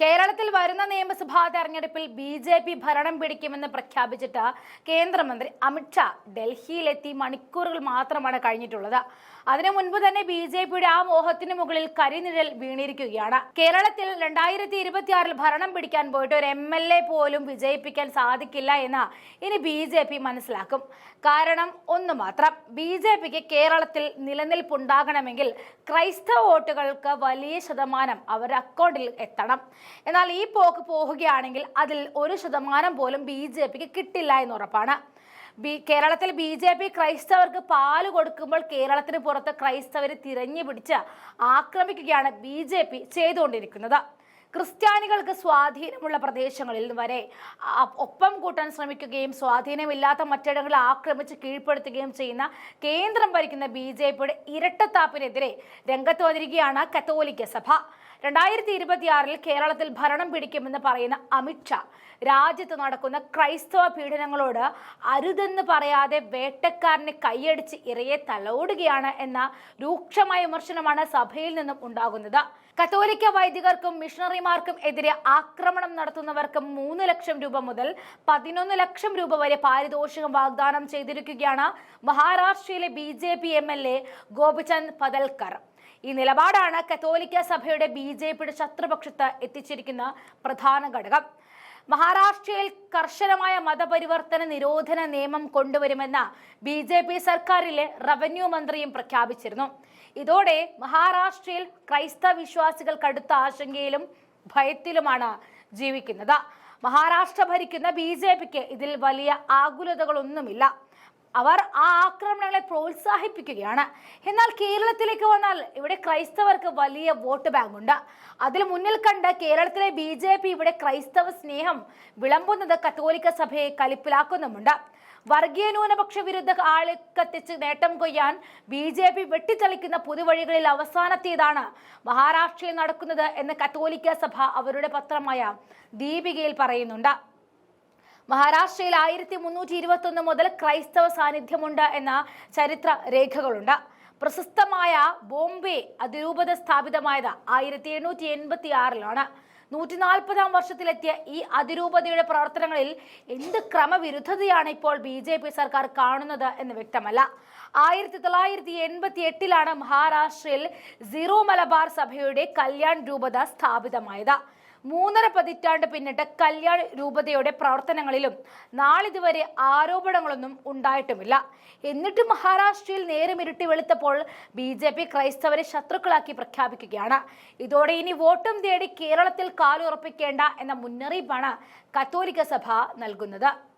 കേരളത്തിൽ വരുന്ന നിയമസഭാ തെരഞ്ഞെടുപ്പിൽ ബി ജെ പി ഭരണം പിടിക്കുമെന്ന് പ്രഖ്യാപിച്ചിട്ട് കേന്ദ്രമന്ത്രി അമിത്ഷാ ഡൽഹിയിലെത്തി മണിക്കൂറുകൾ മാത്രമാണ് കഴിഞ്ഞിട്ടുള്ളത്. അതിനു മുൻപ് തന്നെ ബി ജെ പിയുടെ ആ മോഹത്തിന് മുകളിൽ കരിനിഴൽ വീണിരിക്കുകയാണ്. കേരളത്തിൽ രണ്ടായിരത്തി ഇരുപത്തിയാറിൽ ഭരണം പിടിക്കാൻ പോയിട്ട് ഒരു എം എൽ എ പോലും വിജയിപ്പിക്കാൻ സാധിക്കില്ല എന്ന് ഇനി ബി ജെ പി മനസ്സിലാക്കും. കാരണം ഒന്ന് മാത്രം ബി ജെ പിക്ക് കേരളത്തിൽ നിലനിൽപ്പുണ്ടാകണമെങ്കിൽ ക്രൈസ്തവ വോട്ടുകൾക്ക് വലിയ ശതമാനം അവരുടെ അക്കൗണ്ടിൽ എത്തണം. എന്നാൽ ഈ പോക്ക് പോവുകയാണെങ്കിൽ അതിൽ ഒരു ശതമാനം പോലും ബി ജെ പിക്ക് കിട്ടില്ല എന്ന് ഉറപ്പാണ്. ബി കേരളത്തിൽ ബി ജെ പി ക്രൈസ്തവർക്ക് പാൽ കൊടുക്കുമ്പോൾ കേരളത്തിന് പുറത്ത് ക്രൈസ്തവരെ തിരഞ്ഞു പിടിച്ച് ആക്രമിക്കുകയാണ് ബി ജെ പി ചെയ്തുകൊണ്ടിരിക്കുന്നത്. ക്രിസ്ത്യാനികൾക്ക് സ്വാധീനമുള്ള പ്രദേശങ്ങളിൽ വരെ ഒപ്പം കൂട്ടാൻ ശ്രമിക്കുകയും സ്വാധീനമില്ലാത്ത മറ്റിടങ്ങളെ ആക്രമിച്ച് കീഴ്പ്പെടുത്തുകയും ചെയ്യുന്ന കേന്ദ്രം ഭരിക്കുന്ന ബി ജെ പിയുടെ ഇരട്ടത്താപ്പിനെതിരെ രംഗത്ത് വന്നിരിക്കുകയാണ് കത്തോലിക്ക സഭ. രണ്ടായിരത്തി ഇരുപത്തിയാറിൽ കേരളത്തിൽ ഭരണം പിടിക്കുമെന്ന് പറയുന്ന അമിത്ഷാ രാജ്യത്ത് നടക്കുന്ന ക്രൈസ്തവ പീഡനങ്ങളോട് അരുതെന്ന് പറയാതെ വേട്ടക്കാരനെ കൈയടിച്ച് ഇറയെ തലോടുകയാണ് എന്ന രൂക്ഷമായ വിമർശനമാണ് സഭയിൽ നിന്നും ഉണ്ടാകുന്നത്. കത്തോലിക്ക വൈദികർക്കും മിഷണറിമാർക്കും എതിരെ ആക്രമണം നടത്തുന്നവർക്ക് മൂന്ന് ലക്ഷം രൂപ മുതൽ പതിനൊന്ന് ലക്ഷം രൂപ വരെ പാരിതോഷികം വാഗ്ദാനം ചെയ്തിരിക്കുകയാണ് മഹാരാഷ്ട്രയിലെ B J P M L A Gopichand Padalkar. ഈ നിലപാടാണ് കത്തോലിക്ക സഭയുടെ ബി ജെ പിയുടെ ശത്രുപക്ഷത്ത് എത്തിച്ചിരിക്കുന്ന പ്രധാന ഘടകം. മഹാരാഷ്ട്രയിൽ കർശനമായ മതപരിവർത്തന നിരോധന നിയമം കൊണ്ടുവരുമെന്ന ബി ജെ പി സർക്കാരിലെ റവന്യൂ മന്ത്രിയും പ്രഖ്യാപിച്ചിരുന്നു. ഇതോടെ മഹാരാഷ്ട്രയിൽ ക്രൈസ്തവ വിശ്വാസികൾ കടുത്ത ആശങ്കയിലും ഭയത്തിലുമാണ് ജീവിക്കുന്നത്. മഹാരാഷ്ട്ര ഭരിക്കുന്ന ബി ജെ പിക്ക് ഇതിൽ വലിയ ആകുലതകളൊന്നുമില്ല. അവർ ആ ആക്രമണങ്ങളെ പ്രോത്സാഹിപ്പിക്കുകയാണ്. എന്നാൽ കേരളത്തിലേക്ക് വന്നാൽ ഇവിടെ ക്രൈസ്തവർക്ക് വലിയ വോട്ട് ബാങ്ക് ഉണ്ട് അതിൽ മുന്നിൽ കണ്ട് കേരളത്തിലെ ബി ജെ പി ഇവിടെ ക്രൈസ്തവ സ്നേഹം വിളമ്പുന്നത് കത്തോലിക്ക സഭയെ കലിപ്പിലാക്കുന്നുമുണ്ട്. വർഗീയ ന്യൂനപക്ഷ വിരുദ്ധ ആളിക്കത്തിച്ച് നേട്ടം കൊയ്യാൻ ബി ജെ പി വെട്ടിത്തെളിക്കുന്ന പുതുവഴികളിൽ അവസാനത്തേതാണ് മഹാരാഷ്ട്രയിൽ നടക്കുന്നത് എന്ന് കത്തോലിക്ക സഭ അവരുടെ പത്രമായ ദീപികയിൽ പറയുന്നുണ്ട്. മഹാരാഷ്ട്രയിൽ ആയിരത്തി മുന്നൂറ്റി ഇരുപത്തി ഒന്ന് മുതൽ ക്രൈസ്തവ സാന്നിധ്യമുണ്ട് എന്ന ചരിത്ര രേഖകളുണ്ട്. പ്രശസ്തമായ ബോംബെ അതിരൂപത സ്ഥാപിതമായത് ആയിരത്തി എണ്ണൂറ്റി എൺപത്തി ആറിലാണ്. നൂറ്റി നാൽപ്പതാം വർഷത്തിലെത്തിയ ഈ അതിരൂപതയുടെ പ്രവർത്തനങ്ങളിൽ എന്ത് ക്രമവിരുദ്ധതയാണ് ഇപ്പോൾ ബി ജെ പി സർക്കാർ കാണുന്നത് എന്ന് വ്യക്തമല്ല. ആയിരത്തി തൊള്ളായിരത്തി എൺപത്തി എട്ടിലാണ് മഹാരാഷ്ട്രയിൽ സീറോ മലബാർ സഭയുടെ കല്യാൺ രൂപത സ്ഥാപിതമായത്. മൂന്നര പതിറ്റാണ്ട് പിന്നിട്ട് കല്യാൺ രൂപതയുടെ പ്രവർത്തനങ്ങളിലും നാളിതുവരെ ആരോപണങ്ങളൊന്നും ഉണ്ടായിട്ടുമില്ല. എന്നിട്ട് മഹാരാഷ്ട്രയിൽ നേരമിരുട്ടി വെളുത്തപ്പോൾ ബി ജെ പി ക്രൈസ്തവരെ ശത്രുക്കളാക്കി പ്രഖ്യാപിക്കുകയാണ്. ഇതോടെ ഇനി വോട്ടും തേടി കേരളത്തിൽ കാലുറപ്പിക്കേണ്ട എന്ന മുന്നറിയിപ്പാണ് കത്തോലിക്ക സഭ നൽകുന്നത്.